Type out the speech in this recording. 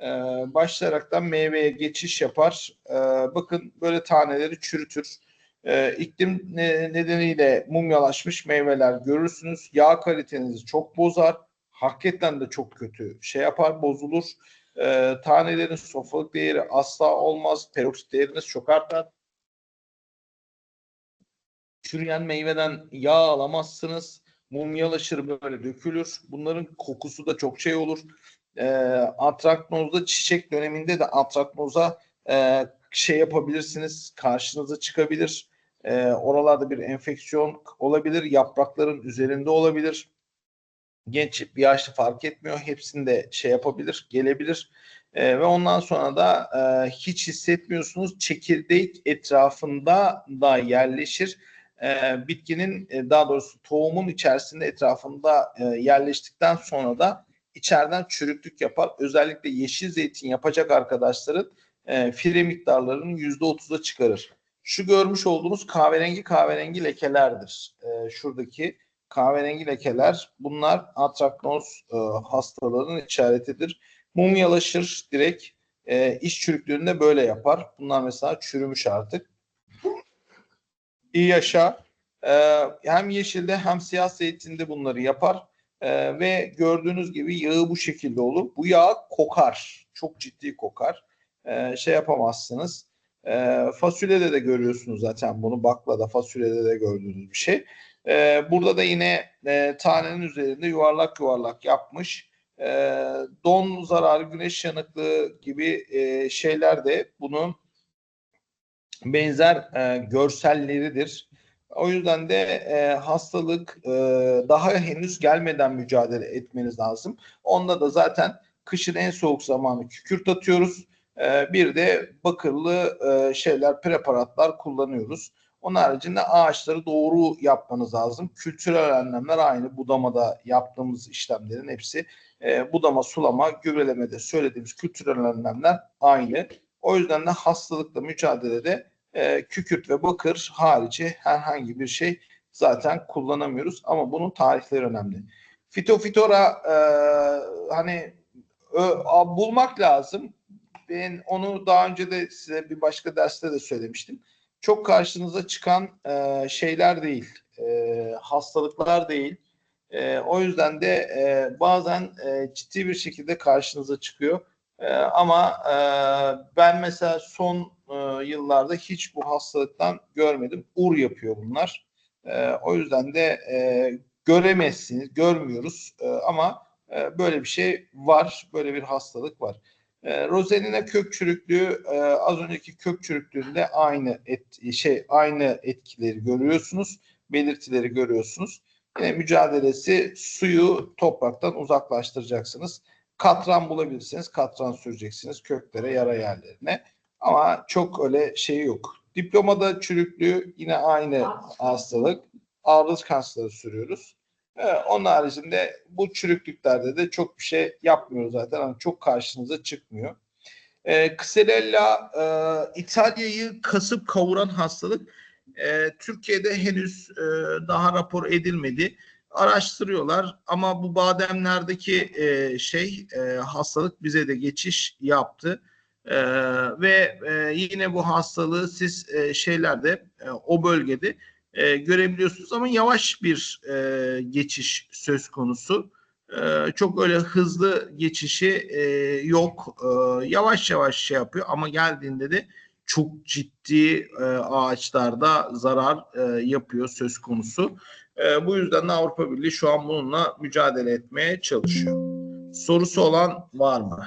e, başlayaraktan meyveye geçiş yapar. E, bakın böyle taneleri çürütür. E, iklim ne- nedeniyle mumyalaşmış meyveler görürsünüz. Yağ kalitenizi çok bozar. Hakikaten de çok kötü şey yapar, bozulur. E, tanelerin sofralık değeri asla olmaz. Peroksit değeriniz çok artar. Çürüyen meyveden yağ alamazsınız. Mumyalaşır böyle dökülür. Bunların kokusu da çok şey olur. E, antraknozda çiçek döneminde de antraknoza e, şey yapabilirsiniz. Karşınıza çıkabilir. E, oralarda bir enfeksiyon olabilir. Yaprakların üzerinde olabilir. Genç bir yaşlı fark etmiyor. Hepsinde şey yapabilir, gelebilir. E, ve ondan sonra da e, hiç hissetmiyorsunuz. Çekirdek etrafında da yerleşir. E, bitkinin e, daha doğrusu tohumun içerisinde etrafında e, yerleştikten sonra da içeriden çürüklük yapar. Özellikle yeşil zeytin yapacak arkadaşların e, fire miktarlarının %30'a çıkarır. Şu görmüş olduğunuz kahverengi kahverengi lekelerdir. E, şuradaki kahverengi lekeler bunlar antraknoz e, hastalığının işaretidir. Mumyalaşır direkt. E, iç çürüklüğünde böyle yapar. Bunlar mesela çürümüş artık. İyi yaşa. E, hem yeşilde hem siyah zeytinde bunları yapar. E, ve gördüğünüz gibi yağı bu şekilde olur. Bu yağ kokar. Çok ciddi kokar. E, şey yapamazsınız. E, fasulyede de görüyorsunuz zaten bunu. Baklada, fasulyede de gördüğünüz bir şey. E, burada da yine e, tanenin üzerinde yuvarlak yuvarlak yapmış. E, don zararı, güneş yanıklığı gibi e, şeyler de bunun benzer e, görselleridir. O yüzden de e, hastalık e, daha henüz gelmeden mücadele etmeniz lazım. Onda da zaten kışın en soğuk zamanı kükürt atıyoruz. E, bir de bakırlı e, şeyler, preparatlar kullanıyoruz. Onun haricinde ağaçları doğru yapmanız lazım. Kültürel önlemler aynı. Budamada yaptığımız işlemlerin hepsi e, budama, sulama, gübrelemede söylediğimiz kültürel önlemler aynı. O yüzden de hastalıkla mücadelede e, kükürt ve bakır harici herhangi bir şey zaten kullanamıyoruz. Ama bunun tarihleri önemli. Fitofitora e, hani ö, a, bulmak lazım. Ben onu daha önce de size bir başka derste de söylemiştim. Çok karşınıza çıkan e, şeyler değil, e, hastalıklar değil. E, o yüzden de e, bazen e, ciddi bir şekilde karşınıza çıkıyor. E, ama e, ben mesela son e, yıllarda hiç bu hastalıktan görmedim. Ur yapıyor bunlar. E, o yüzden de e, göremezsiniz, görmüyoruz. E, ama e, böyle bir şey var, böyle bir hastalık var. E, Rosenina kök çürüklüğü e, az önceki kök çürüklüğünde aynı et, şey aynı etkileri görüyorsunuz, belirtileri görüyorsunuz. Yine mücadelesi suyu topraktan uzaklaştıracaksınız. Katran bulabilirsiniz, katran süreceksiniz köklere, yara yerlerine. Ama çok öyle şey yok. Diplomada çürüklüğü yine aynı hastalık. Ağrı kansları sürüyoruz. Evet, onun haricinde bu çürüklüklerde de çok bir şey yapmıyoruz zaten. Yani çok karşınıza çıkmıyor. Ee, Xylella e, İtalya'yı kasıp kavuran hastalık. Ee, Türkiye'de henüz e, daha rapor edilmedi. Araştırıyorlar ama bu bademlerdeki e, şey e, hastalık bize de geçiş yaptı. Ee, ve e, yine bu hastalığı siz e, şeylerde e, o bölgede e, görebiliyorsunuz ama yavaş bir e, geçiş söz konusu. E, çok öyle hızlı geçişi e, yok. E, yavaş yavaş şey yapıyor ama geldiğinde de çok ciddi e, ağaçlarda zarar e, yapıyor söz konusu. E, bu yüzden de Avrupa Birliği şu an bununla mücadele etmeye çalışıyor. Sorusu olan var mı?